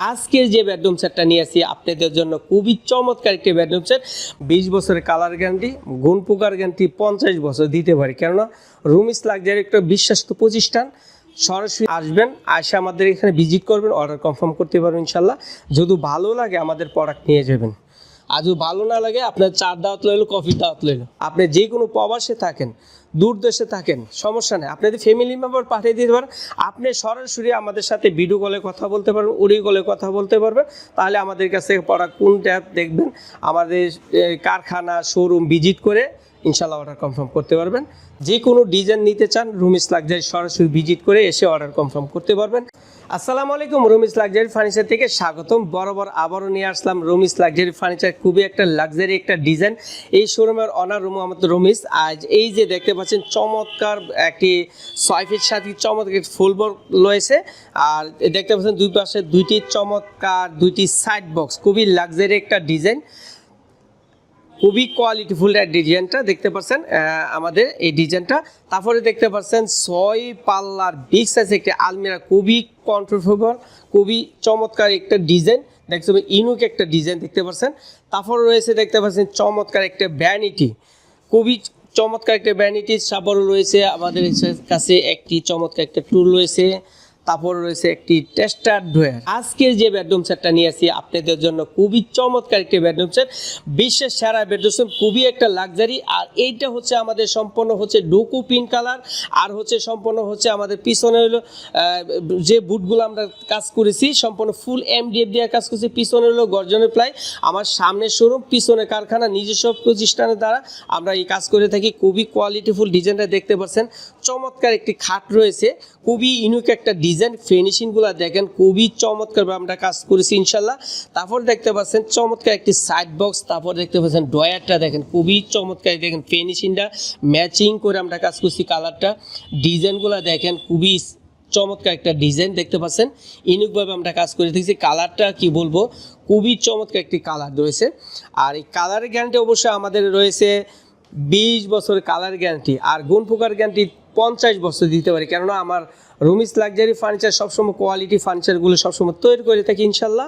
আজকের যে বেডরুম সেটটা নিয়ে আসি, আপনাদের জন্য খুবই চমৎকার একটি বেডরুম সেট বিশ বছরের কালার গ্যারান্টি গুণ পোকার গ্যারান্টি পঞ্চাশ বছর দিতে পারি। কেননা রুমিস লাক্সারি একটা বিশ্বাস্ত প্রতিষ্ঠান। সরাসরি আসবেন, আসে আমাদের এখানে ভিজিট করবেন অর্ডার কনফার্ম করতে পারবেন ইনশাল্লাহ। যদি ভালো লাগে আমাদের প্রোডাক্ট নিয়ে যাবেন। যদি ভালো না লাগে, আপনার চার দাওয়াত লইলো কফি দাওয়াত লইলো। আপনি যে কোনো প্রবাসে থাকেন দূর দেশে থাকেন, সমস্যা নেই। আপনি যদি ফ্যামিলি মেম্বার পাঠিয়ে দিতে পারেন, আপনি সরাসরি আমাদের সাথে ভিডিও কলে কথা বলতে পারবেন উড়ি কলে কথা বলতে পারবেন। তাহলে আমাদের কাছ থেকে পড়া কোন ট্যাব দেখবেন, আমাদের কারখানা শোরুম ভিজিট করে ইনশাল্লাহ অর্ডার কনফার্ম করতে পারবেন। যে কোনো ডিজাইন নিতে চান রুমিস লাক্সারি সরাসরি ভিজিট করে এসে অর্ডার কনফার্ম করতে পারবেন। আসসালামু আলাইকুম রুমিস লাক্সারি ফার্নিচার থেকে স্বাগতম। বরাবর আবারও নিয়ে আসলাম রুমিস লাক্সারি ফার্নিচার খুবই একটা লাক্সারি একটা ডিজাইন এই শোরুমের অনার রুম আমাদের রুমিস। আজ এই যে দেখতে পাচ্ছেন, চমৎকার একটি ছয় ফিট সাথে চমৎকার ফুল বক্স রয়েছে। আর দেখতে পাচ্ছেন দুই পাশে দুইটি চমৎকার দুইটি সাইড বক্স খুবই লাক্সারি একটা ডিজাইন খুবই কোয়ালিটিফুল ডিজাইনটা দেখতে পাচ্ছেন আমাদের এই ডিজাইনটা তারপরে দেখতে পাচ্ছেন ছয় পাল্লার বিগ সাইজ একটি আলমিরা, খুবই কন্ট্রোফেবল খুবই চমৎকার একটা ডিজাইন দেখতে পাচ্ছেন ইনুক একটা ডিজাইন দেখতে পাচ্ছেন। তারপর রয়েছে দেখতে পাচ্ছেন চমৎকার একটা ভ্যানিটি খুবই চমৎকার একটা ভ্যানিটি সাবর রয়েছে আমাদের কাছে একটি চমৎকার একটা টুল রয়েছে। তারপর রয়েছে একটি টেস্টার ড্রয়ার। আজকের যে বেডরুম সেটটা নিয়ে আসি, আপনাদের জন্য খুবই চমৎকার একটি বেডরুম সেট। বিশ্বের সেরা বেডরুম সেট, খুবই একটা লাক্সারি। আর এইটা হচ্ছে আমাদের সম্পূর্ণ হচ্ছে ডুকু পিন কালার। আর হচ্ছে সম্পূর্ণ হচ্ছে আমাদের পিছনে হলো যে বুটগুলো আমরা কাজ করেছি, সম্পূর্ণ ফুল এমডিএফ দিয়ে কাজ করছি। পিছনে হলো গর্জনের প্লাই। আমার সামনের শোরুম পিছনে কারখানা, নিজস্ব প্রতিষ্ঠানের দ্বারা আমরা এই কাজ করে থাকি। খুবই কোয়ালিটিফুল ডিজাইনটা দেখতে পাচ্ছেন। চমৎকার একটি খাট রয়েছে। খুবই ইউনিক একটা ডিজাইন ফিনিশিংগুলো দেখেন, খুবই চমৎকারভাবে আমরা কাজ করেছি ইনশাল্লাহ তারপর দেখতে পাচ্ছেন, চমৎকার একটি সাইড বক্স তারপর দেখতে পাচ্ছেন ডয়ারটা দেখেন, খুবই চমৎকার দেখেন ফিনিশিংটা ম্যাচিং করে আমরা কাজ করছি কালারটা ডিজাইনগুলো দেখেন, খুবই চমৎকার একটা ডিজাইন দেখতে পাচ্ছেন। ইউনিকভাবে আমরা কাজ করে থাকছি কালারটা কি বলব? খুবই চমৎকার একটি কালার রয়েছে। আর এই কালারের গ্যারান্টি অবশ্যই আমাদের রয়েছে বিশ বছর কালার গ্যারান্টি আর গুণ পোকার গ্যারান্টি পঞ্চাশ বছর দিতে পারি, কেননা আমার রুমিস লাক্সারি ফার্নিচার সবসময় কোয়ালিটি ফার্নিচারগুলো সবসময় তৈরি করে থাকি ইনশাল্লাহ।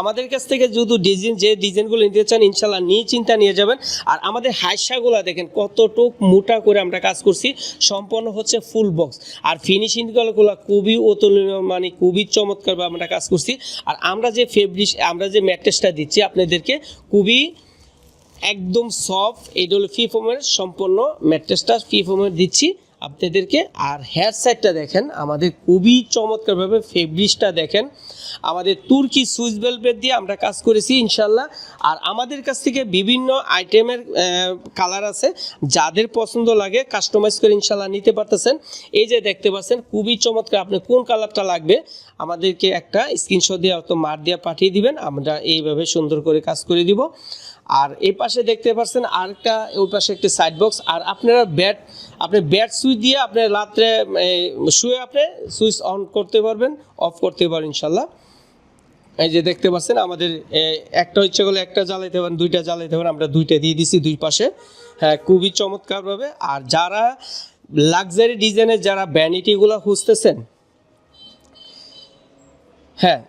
আমাদের কাছ থেকে যদি ডিজাইন যে ডিজাইনগুলো নিতে চান, ইনশাল্লাহ নিয়ে চিন্তা নিয়ে যাবেন। আর আমাদের হাইসাগুলো দেখেন, কতটুক মোটা করে আমরা কাজ করছি, সম্পূর্ণ হচ্ছে ফুল বক্স আর ফিনিশিংগুলো খুবই অতুলনীয় মানে খুবই চমৎকারভাবে আমরা কাজ করছি। আর আমরা যে ফেব্রিক আমরা যে ম্যাট্রেসটা দিচ্ছি আপনাদেরকে, খুবই একদম সফট এটা হলো ফি ফোমের সম্পূর্ণ ম্যাট্রেসটা ফি ফোমের দিচ্ছি। আপনাদেরকে আর হেয়ার সাইডটা দেখেন, আমাদের খুবই চমৎকারভাবে ফেব্রিক্সটা দেখেন। আমাদের তুর্কি সুইচ বেল্টের দিয়ে আমরা কাজ করেছি, ইনশাল্লাহ। আর আমাদের কাছ থেকে বিভিন্ন আইটেমের কালার আছে, যাদের পছন্দ লাগে কাস্টমাইজ করে ইনশাল্লাহ নিতে পারতেছেন। এই যে দেখতে পাচ্ছেন, খুবই চমৎকার, আপনি কোন কালারটা লাগবে, আমাদেরকে একটা স্ক্রিনশট দিয়ে অত মার দিয়ে পাঠিয়ে দিবেন, আমরা এইভাবে সুন্দর করে কাজ করে দিব। আর এই পাশে দেখতে পাচ্ছেন আরেকটা, ওই পাশে একটি সাইড বক্স আর আপনারা ব্যাট আপনি ব্যাট সুইচ দিয়ে আপনি রাত্রে শুয়ে আপনি সুইচ অন করতে পারবেন অফ করতে পারবেন ইনশাল্লাহ। এই যে দেখতে পাচ্ছেন আমাদের একটা ইচ্ছে করলে একটা জ্বালাইতে পারেন, দুইটা জ্বালাইতে পারেন, আমরা দুইটা দিয়ে দিছি দুই পাশে। হ্যাঁ খুবই চমৎকারভাবে। আর যারা লাক্সারি ডিজাইনের যারা ভ্যানিটিগুলো খুঁজতেছেন হ্যাঁ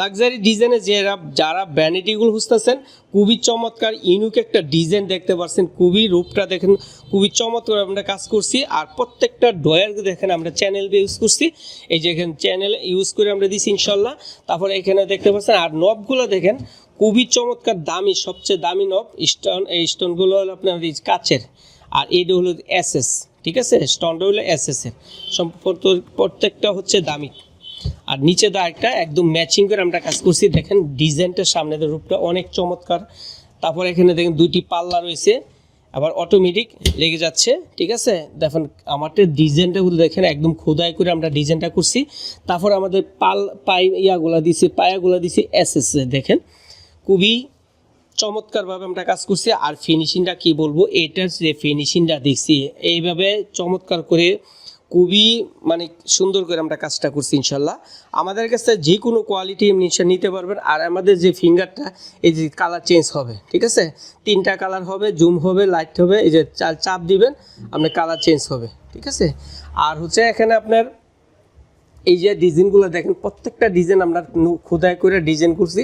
লাক্সারি ডিজাইনে যারা যারা ভ্যানিটিগুলো খুঁজতেছেন, খুবই চমৎকার ইউনিক একটা ডিজাইন দেখতে পাচ্ছেন খুবই রূপটা দেখেন, খুবই চমৎকার আমরা কাজ করছি। আর প্রত্যেকটা ডয়ার দেখেন আমরা চ্যানেল ইউজ করছি। এই যে এখানে চ্যানেল ইউজ করে আমরা দিছি ইনশাল্লাহ। তারপরে এখানে দেখতে পাচ্ছেন, আর নবগুলো দেখেন, খুবই চমৎকার, দামি, সবচেয়ে দামি নব স্টোন এই স্টোনগুলো হলো আপনার এই কাচের। আর এইটা হলো এসএস ঠিক আছে? স্টোনটা হলো এসএস এর। সম্পর্ক প্রত্যেকটা হচ্ছে দামি। আর নিচে দা একটা একদম ম্যাচিং করে আমরা কাজ করছি। দেখেন ডিজাইনটা সামনের রূপটা অনেক চমৎকার। তারপর এখানে দেখেন দুইটি পাল্লা রয়েছে। আবার অটোমেটিক লেগে যাচ্ছে, ঠিক আছে? দেখেন আমাদের ডিজাইনটা দেখেন একদম খোদাই করে আমরা ডিজাইনটা করছি। তারপর আমাদের পাল পাই ইয়াগুলা দিছি, পায়াগুলা দিছি এস এস দেখেন? খুবই চমৎকারভাবে আমরা কাজ করছি। আর ফিনিশিংটা কি বলব? এটার যে ফিনিশিংটা দেখছি, এইভাবে চমৎকার করে খুবই মানে সুন্দর করে আমরা কাজটা করছি ইনশাল্লাহ। আমাদের কাছে যে কোনো কোয়ালিটি নিশ্চয় নিতে পারবেন, আর আমাদের যে ফিঙ্গারটা এই যে কালার চেঞ্জ হবে, ঠিক আছে? তিনটা কালার হবে জুম হবে লাইট হবে, এই যে চাপ দিবেন, আপনার কালার চেঞ্জ হবে, ঠিক আছে? আর হচ্ছে এখানে আপনার এই যে ডিজাইনগুলো দেখেন, প্রত্যেকটা ডিজাইন আমরা খোদাই করে ডিজাইন করছি।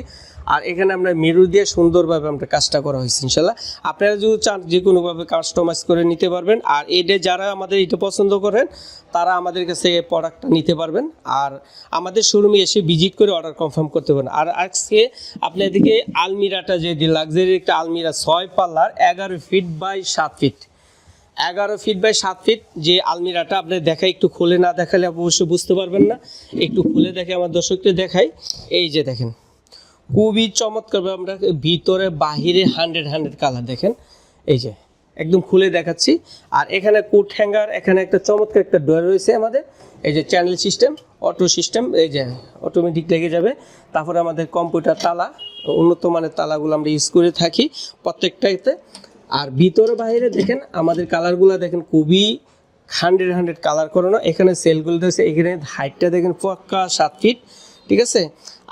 আর এখানে আমরা মেরু দিয়ে সুন্দরভাবে আমরা কাজটা করা হয়েছে, ইনশাল্লাহ। আপনারা যদি চান, যে কোনোভাবে কাস্টমাইজ করে নিতে পারবেন। আর এটা যারা আমাদের এটা পছন্দ করেন, তারা আমাদের কাছে প্রোডাক্টটা নিতে পারবেন। আর আমাদের শোরুমে এসে ভিজিট করে অর্ডার কনফার্ম করতে পারেন আর আজকে আপনাদেরকে আলমিরাটা যে লাক্সারি একটা আলমিরা ছয় পাল্লার এগারো ফিট বাই সাত ফিট এগারো ফিট বাই সাত ফিট যে আলমিরাটা আপনি দেখাই, একটু খুলে না দেখালে অবশ্যই বুঝতে পারবেন না। একটু খুলে দেখে আমার দর্শককে দেখাই। এই যে দেখেন, খুবই চমৎকার আমরা ভিতরে, বাহিরে হান্ড্রেড হান্ড্রেড কালার দেখেন। এই যে, একদম খুলে দেখাচ্ছি। আর এখানে কোট হ্যাঙ্গার এখানে একটা চমৎকার একটা ডোর রয়েছে আমাদের। এই যে চ্যানেল সিস্টেম অটো সিস্টেম এই যে অটোমেটিক লেগে যাবে। তারপরে আমাদের কম্পিউটার তালা, উন্নত মানের তালাগুলো আমরা ইউজ করে থাকি প্রত্যেকটাতে আর ভিতরে বাইরে দেখেন, আমাদের কালারগুলো দেখেন খুবই হান্ড্রেড হান্ড্রেড কালার করানো এখানে সেলগুলো দেখছে এখানে হাইটটা দেখেন পাক্কা সাত ফিট ঠিক আছে?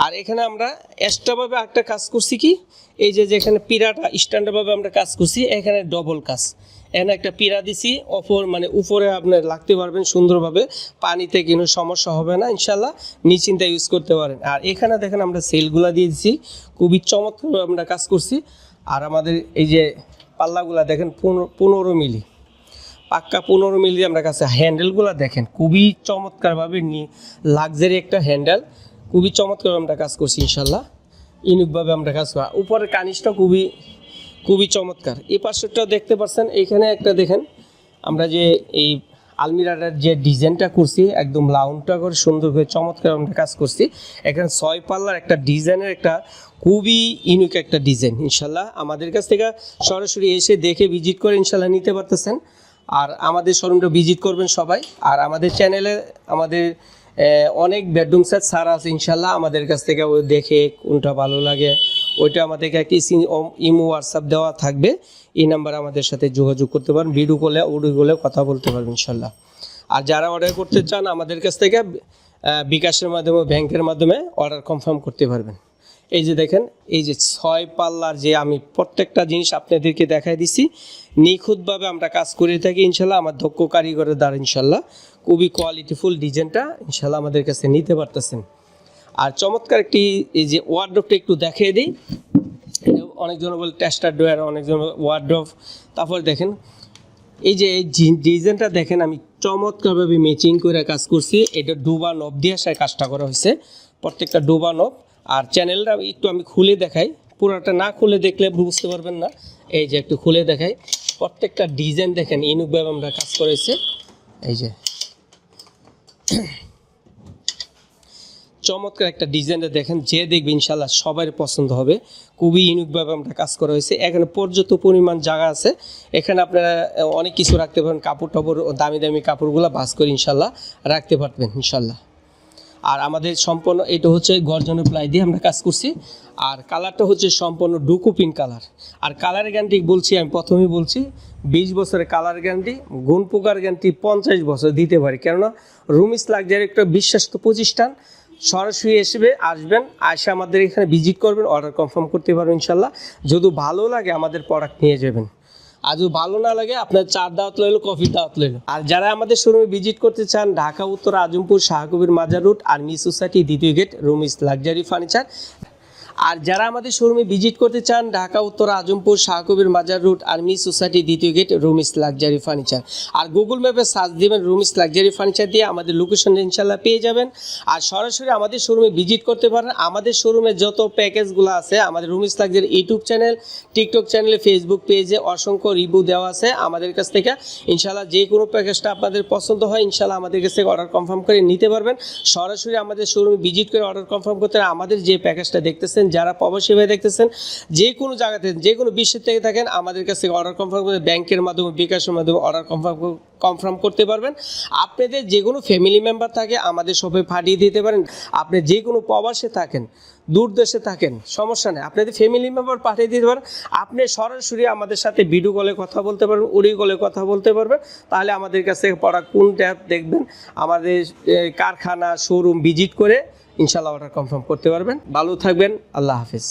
আর এখানে আমরা এক্সট্রাভাবে একটা কাজ করছি কি? এই যে যেখানে পিরাটা স্ট্যান্ডার্ডভাবে আমরা কাজ করছি, এখানে ডবল কাজ। এখানে একটা পিরা দিছি, অপর মানে উপরে আপনি লাগতে পারবেন সুন্দরভাবে, পানিতে কোনো সমস্যা হবে না, ইনশাল্লাহ, নিশ্চিন্তে ইউজ করতে পারেন। আর এখানে দেখেন আমরা সেলগুলা দিয়ে দিছি, খুবই চমৎকারভাবে আমরা কাজ করছি। আর আমাদের এই যে পাল্লাগুলা দেখেন পনেরো মিলি। পাক্কা পনেরো মিলি আমরা কাছে হ্যান্ডেলগুলা দেখেন, খুবই চমৎকারভাবে লাক্সারি একটা হ্যান্ডেল, খুবই চমৎকার আমরা কাজ করছি ইনশাল্লাহ। ইনুকভাবে আমরা কাজ করা। উপরের কানিসটা খুবই খুবই চমৎকার। এই পাশেরটাও দেখতে পাচ্ছেন এইখানে একটা দেখেন, আমরা যে এই আলমিরাটার যে ডিজাইনটা করছি, একদম লাউনটা করে সুন্দর করে চমৎকার আমরা কাজ করছি। এখানে ছয় পাল্লার একটা ডিজাইনের একটা খুবই ইউনিক একটা ডিজাইন, ইনশাল্লাহ। আমাদের কাছ থেকে সরাসরি এসে দেখে ভিজিট করে ইনশাল্লাহ নিতে পারতেছেন। আর আমাদের শোরুমটা ভিজিট করবেন সবাই। আর আমাদের চ্যানেলে আমাদের অনেক বেডরুম সেট সারা আছে, ইনশাল্লাহ। আমাদের কাছ থেকে দেখে কোনটা ভালো লাগে। ওইটা আমাদেরকে একটি ইমো হোয়াটসঅ্যাপ দেওয়া থাকবে। এই নাম্বারে আমাদের সাথে যোগাযোগ করতে পারেন ভিডিও কলে অডিও কলে কথা বলতে পারবেন, ইনশাল্লাহ। আর যারা অর্ডার করতে চান, আমাদের কাছ থেকে বিকাশের মাধ্যমে, ব্যাংকের মাধ্যমে অর্ডার কনফার্ম করতে পারবেন। এই যে দেখেন, এই যে ছয় পাল্লার যে আমি প্রত্যেকটা জিনিস আপনাদেরকে দেখাই দিছি, নিখুঁতভাবে আমরা কাজ করে থাকি, ইনশাল্লাহ। আমার দক্ষ কারিগরের দ্বারা, ইনশাল্লাহ। খুবই কোয়ালিটিফুল ডিজাইনটা ইনশাল্লাহ আমাদের কাছে নিতে পারতেছেন। আর চমৎকার একটি এই যে ওয়ার্ড্রপটা একটু দেখিয়ে দিই। অনেকজন বলে টেস্টার ডোয়ার অনেকজন ওয়ার্ড্রপ তারপর দেখেন, এই যে এই ডিজাইনটা দেখেন, আমি চমৎকারভাবে ম্যাচিং করে কাজ করছি। এটা ডুবা নব দিয়ে আসায় কাজটা করা হয়েছে, প্রত্যেকটা ডুবা নব আর চ্যানেলটা একটু আমি খুলে দেখাই। পুরোটা না খুলে দেখলে বুঝতে পারবেন না। এই যে একটু খুলে দেখাই। প্রত্যেকটা ডিজাইন দেখেন ইনুকভাবে আমরা কাজ করেছে। এই যে। চমৎকার একটা ডিজাইনটা দেখেন, যে দেখবে ইনশাল্লাহ সবার পছন্দ হবে। খুবই ইউনিকভাবে আমরা কাজ করা হয়েছে। এখানে পর্যাপ্ত পরিমাণ জায়গা আছে। এখানে আপনারা অনেক কিছু রাখতে পারেন কাপড় টাপড় দামি দামি কাপড়গুলো বাস করে ইনশাল্লাহ রাখতে পারবেন ইনশাল্লাহ আর আমাদের সম্পূর্ণ, এটা হচ্ছে গর্জনের প্লাই দিয়ে আমরা কাজ করছি। আর কালারটা হচ্ছে সম্পূর্ণ ডুকুপিন কালার। আর কালার গ্যারান্টি বলছি, আমি প্রথমেই বলছি, বিশ বছরের কালার গ্যারান্টি গুণ পোকার গ্যারান্টি পঞ্চাশ বছর দিতে পারি। কেননা রুমিস লাক্সারি একটা বিশ্বাস্ত প্রতিষ্ঠান। সরাসরি এসবে আসবেন আসে আমাদের এখানে ভিজিট করবেন অর্ডার কনফার্ম করতে পারবেন ইনশাল্লাহ যদি ভালো লাগে আমাদের প্রোডাক্ট নিয়ে যাবেন। আর যদি ভালো না লাগে, আপনার চার দাওয়াত লইলো কফির দাওয়াত লইলো আর যারা আমাদের শোরুমে ভিজিট করতে চান, ঢাকা, উত্তর, Azampur, Shahkabir, Mazar road army society দ্বিতীয় গেট রুমিস লাক্সারি ফার্নিচার আর যারা আমাদের শোরুমে ভিজিট করতে চান, ঢাকা, উত্তর, Azampur, Shahkabir, Mazar road, army society, দ্বিতীয় গেট, রুমিস লাক্সারি ফার্নিচার। আর গুগল ম্যাপে সার্চ দিবেন রুমিস লাক্সারি ফার্নিচার দিয়ে আমাদের লোকেশন ইনশাল্লাহ পেয়ে যাবেন। আর সরাসরি আমাদের শোরুমে ভিজিট করতে পারেন। আমাদের শোরুমে যত প্যাকেজগুলো আছে, আমাদের Rumi's luxury YouTube channel, TikTok চ্যানেলে ফেসবুক পেজে অসংখ্য রিভিউ দেওয়া আছে আমাদের কাছ থেকে। ইনশাল্লাহ যে কোনো প্যাকেজটা আপনাদের পছন্দ হয় ইনশাল্লাহ আমাদের কাছ থেকে অর্ডার কনফার্ম করে নিতে পারবেন। সরাসরি আমাদের শোরুমে ভিজিট করে অর্ডার কনফার্ম করতে। আমাদের যে প্যাকেজটা দেখতেছেন যারা প্রবাসী ভাই দেখতেছেন, যে কোনো জায়গাতে যে কোনো বিশ্বের থেকে থাকেন, আমাদের কাছ থেকে অর্ডার কনফার্ম করে ব্যাংকের মাধ্যমে, বিকাশের মাধ্যমে অর্ডার কনফার্ম কনফার্ম করতে পারবেন। আপনাদের যে কোনো ফ্যামিলি মেম্বার থাকে, আমাদের সবাই পাঠিয়ে দিতে পারেন। আপনি যে কোনো প্রবাসে থাকেন দূর দেশে থাকেন, সমস্যা নেই। আপনি যদি ফ্যামিলি মেম্বার পাঠিয়ে দিতে পারেন, আপনি সরাসরি আমাদের সাথে ভিডিও কলে কথা বলতে পারবেন উড়ি কলে কথা বলতে পারবেন। তাহলে আমাদের কাছ থেকে পড়া কোন ট্যাব দেখবেন, আমাদের কারখানা শোরুম ভিজিট করে ইনশাল্লাহ অর্ডার কনফার্ম করতে পারবেন। ভালো থাকবেন, আল্লাহ হাফিজ।